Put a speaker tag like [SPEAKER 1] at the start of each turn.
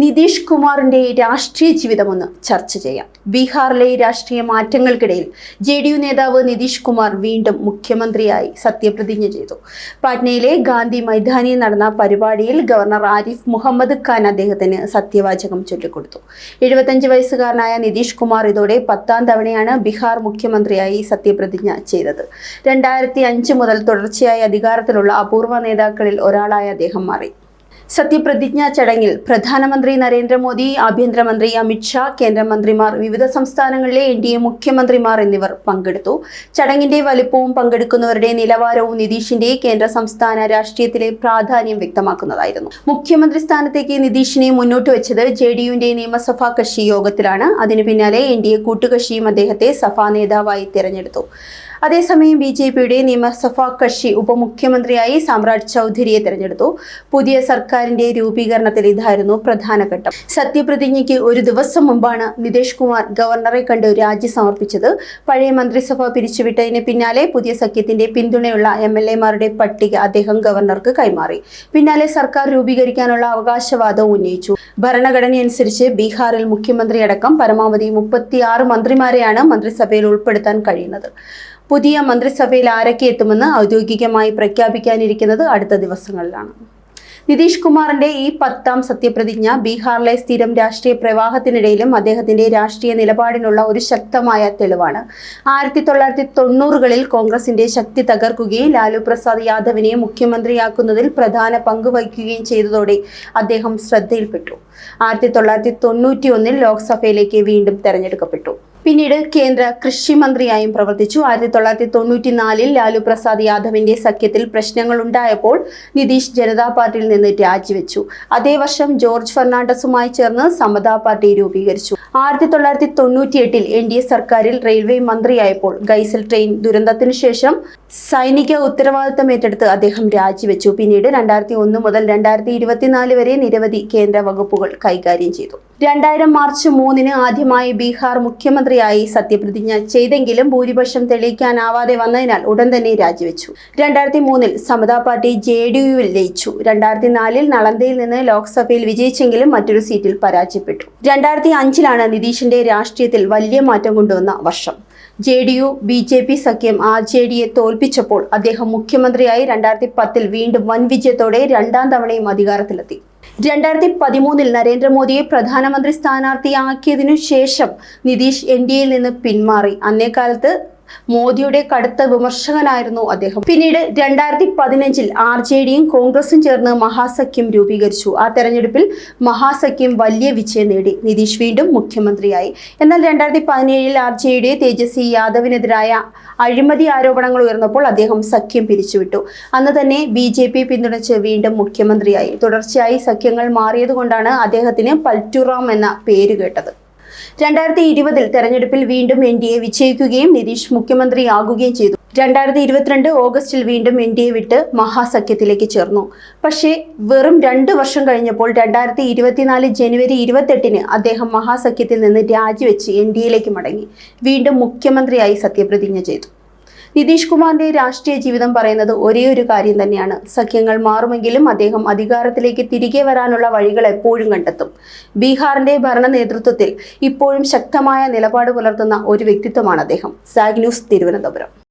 [SPEAKER 1] നിതീഷ് കുമാറിന്റെ രാഷ്ട്രീയ ജീവിതമൊന്ന് ചർച്ച ചെയ്യാം. ബീഹാറിലെ രാഷ്ട്രീയ മാറ്റങ്ങൾക്കിടയിൽ ജെ ഡി യു നേതാവ് നിതീഷ് കുമാർ വീണ്ടും മുഖ്യമന്ത്രിയായി സത്യപ്രതിജ്ഞ ചെയ്തു. പാറ്റ്നയിലെ ഗാന്ധി മൈതാനിയിൽ നടന്ന പരിപാടിയിൽ ഗവർണർ ആരിഫ് മുഹമ്മദ് ഖാൻ അദ്ദേഹത്തിന് സത്യവാചകം ചൊല്ലിക്കൊടുത്തു. എഴുപത്തഞ്ച് വയസ്സുകാരനായ നിതീഷ് കുമാർ ഇതോടെ പത്താം തവണയാണ് ബീഹാർ മുഖ്യമന്ത്രിയായി സത്യപ്രതിജ്ഞ ചെയ്തത്. രണ്ടായിരത്തി അഞ്ച് മുതൽ തുടർച്ചയായി അധികാരത്തിലുള്ള അപൂർവ നേതാക്കളിൽ ഒരാളായി അദ്ദേഹം മാറി. സത്യപ്രതിജ്ഞാ ചടങ്ങിൽ പ്രധാനമന്ത്രി നരേന്ദ്രമോദി ആഭ്യന്തരമന്ത്രി അമിത്ഷാ കേന്ദ്രമന്ത്രിമാർ വിവിധ സംസ്ഥാനങ്ങളിലെ എൻ ഡി എ മുഖ്യമന്ത്രിമാർ എന്നിവർ പങ്കെടുത്തു. ചടങ്ങിന്റെ വലിപ്പവും പങ്കെടുക്കുന്നവരുടെ നിലവാരവും നിതീഷിന്റെ കേന്ദ്ര സംസ്ഥാന രാഷ്ട്രീയത്തിലെ പ്രാധാന്യം വ്യക്തമാക്കുന്നതായിരുന്നു. മുഖ്യമന്ത്രി സ്ഥാനത്തേക്ക് നിതീഷിനെ മുന്നോട്ട് വെച്ചത് ജെ ഡി യുവിന്റെ നിയമസഭാ കക്ഷി യോഗത്തിലാണ്. അതിനു പിന്നാലെ എൻ ഡി എ കൂട്ടുകക്ഷിയും അദ്ദേഹത്തെ സഭാ നേതാവായി തിരഞ്ഞെടുത്തു. അതേസമയം ബി ജെ പിയുടെ നിയമസഭാ കക്ഷി ഉപമുഖ്യമന്ത്രിയായി സാമ്രാജ് ചൗധരിയെ തെരഞ്ഞെടുത്തു. പുതിയ സർക്കാരിന്റെ രൂപീകരണത്തിൽ ഇതായിരുന്നു പ്രധാന ഘട്ടം. സത്യപ്രതിജ്ഞയ്ക്ക് ഒരു ദിവസം മുമ്പാണ് നിതീഷ് കുമാർ ഗവർണറെ കണ്ട് രാജി സമർപ്പിച്ചത്. പഴയ മന്ത്രിസഭ പിരിച്ചുവിട്ടതിന് പിന്നാലെ പുതിയ സഖ്യത്തിന്റെ പിന്തുണയുള്ള എം എൽ എമാരുടെ പട്ടിക അദ്ദേഹം ഗവർണർക്ക് കൈമാറി. പിന്നാലെ സർക്കാർ രൂപീകരിക്കാനുള്ള അവകാശവാദവും ഉന്നയിച്ചു. ഭരണഘടനയനുസരിച്ച് ബീഹാറിൽ മുഖ്യമന്ത്രിയടക്കം പരമാവധി മുപ്പത്തിയാറ് മന്ത്രിമാരെയാണ് മന്ത്രിസഭയിൽ ഉൾപ്പെടുത്താൻ കഴിയുന്നത്. പുതിയ മന്ത്രിസഭയിൽ ആരൊക്കെ എത്തുമെന്ന് ഔദ്യോഗികമായി പ്രഖ്യാപിക്കാനിരിക്കുന്നത് അടുത്ത ദിവസങ്ങളിലാണ്. നിതീഷ് കുമാറിന്റെ ഈ പത്താം സത്യപ്രതിജ്ഞ ബീഹാറിലെ സ്ഥിരം രാഷ്ട്രീയ പ്രവാഹത്തിനിടയിലും അദ്ദേഹത്തിന്റെ രാഷ്ട്രീയ നിലപാടിനുള്ള ഒരു ശക്തമായ തെളിവാണ്. ആയിരത്തി തൊള്ളായിരത്തി തൊണ്ണൂറുകളിൽ കോൺഗ്രസിന്റെ ശക്തി തകർക്കുകയും ലാലു പ്രസാദ് യാദവിനെ മുഖ്യമന്ത്രിയാക്കുന്നതിൽ പ്രധാന പങ്ക് വഹിക്കുകയും ചെയ്തതോടെ അദ്ദേഹം ശ്രദ്ധയിൽപ്പെട്ടു. ആയിരത്തി തൊള്ളായിരത്തി തൊണ്ണൂറ്റി ഒന്നിൽ ലോക്സഭയിലേക്ക് വീണ്ടും തെരഞ്ഞെടുക്കപ്പെട്ടു. പിന്നീട് കേന്ദ്ര കൃഷി മന്ത്രിയായും പ്രവർത്തിച്ചു. ആയിരത്തി തൊള്ളായിരത്തി തൊണ്ണൂറ്റി നാലിൽ ലാലു പ്രസാദ് യാദവിന്റെ സഖ്യത്തിൽ പ്രശ്നങ്ങൾ ഉണ്ടായപ്പോൾ നിതീഷ് ജനതാ പാർട്ടിയിൽ നിന്ന് രാജിവെച്ചു. അതേ വർഷം ജോർജ് ഫെർണാണ്ടസുമായി ചേർന്ന് സമതാ പാർട്ടി രൂപീകരിച്ചു. ആയിരത്തി തൊള്ളായിരത്തി തൊണ്ണൂറ്റി എട്ടിൽ എൻ ഡി എ സർക്കാരിൽ റെയിൽവേ മന്ത്രിയായപ്പോൾ ഗൈസൽ ട്രെയിൻ ദുരന്തത്തിനു ശേഷം സൈനിക ഉത്തരവാദിത്തം ഏറ്റെടുത്ത് അദ്ദേഹം രാജിവെച്ചു. പിന്നീട് രണ്ടായിരത്തി ഒന്ന് മുതൽ രണ്ടായിരത്തി ഇരുപത്തിനാല് വരെ നിരവധി കേന്ദ്ര വകുപ്പുകൾ കൈകാര്യം ചെയ്തു. രണ്ടായിരം മാർച്ച് മൂന്നിന് ആദ്യമായി ബീഹാർ മുഖ്യമന്ത്രിയായി സത്യപ്രതിജ്ഞ ചെയ്തെങ്കിലും ഭൂരിപക്ഷം തെളിയിക്കാനാവാതെ വന്നതിനാൽ ഉടൻ തന്നെ രാജിവെച്ചു. രണ്ടായിരത്തി മൂന്നിൽ സമതാ പാർട്ടി ജെ ഡി യുവിൽ ലയിച്ചു. രണ്ടായിരത്തി നാലിൽ നളന്തയിൽ നിന്ന് ലോക്സഭയിൽ വിജയിച്ചെങ്കിലും മറ്റൊരു സീറ്റിൽ പരാജയപ്പെട്ടു. രണ്ടായിരത്തി അഞ്ചിലാണ് നിതീഷിന്റെ രാഷ്ട്രീയത്തിൽ വലിയ മാറ്റം കൊണ്ടുവന്ന വർഷം. J D U B J P സഖ്യം ആർ ജെ ഡിയെ തോൽപ്പിച്ചപ്പോൾ അദ്ദേഹം മുഖ്യമന്ത്രിയായി രണ്ടായിരത്തി പത്തിൽ വീണ്ടും വൻ വിജയത്തോടെ രണ്ടാം തവണയും അധികാരത്തിലെത്തി. രണ്ടായിരത്തി പതിമൂന്നിൽ നരേന്ദ്രമോദിയെ പ്രധാനമന്ത്രി സ്ഥാനാർത്ഥിയാക്കിയതിനു ശേഷം നിതീഷ് എൻ ഡി എയിൽ നിന്ന് പിന്മാറി. അന്നേക്കാലത്ത് മോദിയുടെ കടുത്ത വിമർശകനായിരുന്നു അദ്ദേഹം. പിന്നീട് രണ്ടായിരത്തി പതിനഞ്ചിൽ ആർ ജെ ഡിയും കോൺഗ്രസും ചേർന്ന് മഹാസഖ്യം രൂപീകരിച്ചു. ആ തെരഞ്ഞെടുപ്പിൽ മഹാസഖ്യം വലിയ വിജയം നേടി. നിതീഷ് വീണ്ടും മുഖ്യമന്ത്രിയായി. എന്നാൽ രണ്ടായിരത്തി പതിനേഴിൽ ആർ ജെ ഡി തേജസ്വി യാദവിനെതിരായ അഴിമതി ആരോപണങ്ങൾ ഉയർന്നപ്പോൾ അദ്ദേഹം സഖ്യം പിരിച്ചുവിട്ടു. അന്ന് തന്നെ ബി ജെ പി പിന്തുണച്ച് വീണ്ടും മുഖ്യമന്ത്രിയായി. തുടർച്ചയായി സഖ്യങ്ങൾ മാറിയതുകൊണ്ടാണ് അദ്ദേഹത്തിന് പൽറ്റുറാം എന്ന പേര് കേട്ടത്. രണ്ടായിരത്തി ഇരുപതിൽ തെരഞ്ഞെടുപ്പിൽ വീണ്ടും എൻ ഡി എ വിജയിക്കുകയും നിതീഷ് മുഖ്യമന്ത്രിയാകുകയും ചെയ്തു. രണ്ടായിരത്തി ഇരുപത്തിരണ്ട് ഓഗസ്റ്റിൽ വീണ്ടും എൻ ഡി എ വിട്ട് മഹാസഖ്യത്തിലേക്ക് ചേർന്നു. പക്ഷേ വെറും രണ്ട് വർഷം കഴിഞ്ഞപ്പോൾ രണ്ടായിരത്തി ഇരുപത്തിനാല് ജനുവരി ഇരുപത്തെട്ടിന് അദ്ദേഹം മഹാസഖ്യത്തിൽ നിന്ന് രാജിവെച്ച് എൻ ഡി എയിലേക്ക് മടങ്ങി. വീണ്ടും മുഖ്യമന്ത്രിയായി സത്യപ്രതിജ്ഞ ചെയ്തു. നിതീഷ് കുമാറിന്റെ രാഷ്ട്രീയ ജീവിതം പറയുന്നത് ഒരേ ഒരു കാര്യം തന്നെയാണ്. സഖ്യങ്ങൾ മാറുമെങ്കിലും അദ്ദേഹം അധികാരത്തിലേക്ക് തിരികെ വരാനുള്ള വഴികൾ എപ്പോഴും കണ്ടെത്തും. ബീഹാറിന്റെ ഭരണ നേതൃത്വത്തിൽ ഇപ്പോഴും ശക്തമായ നിലപാട് പുലർത്തുന്ന ഒരു വ്യക്തിത്വമാണ് അദ്ദേഹം. സാഗ് ന്യൂസ് തിരുവനന്തപുരം.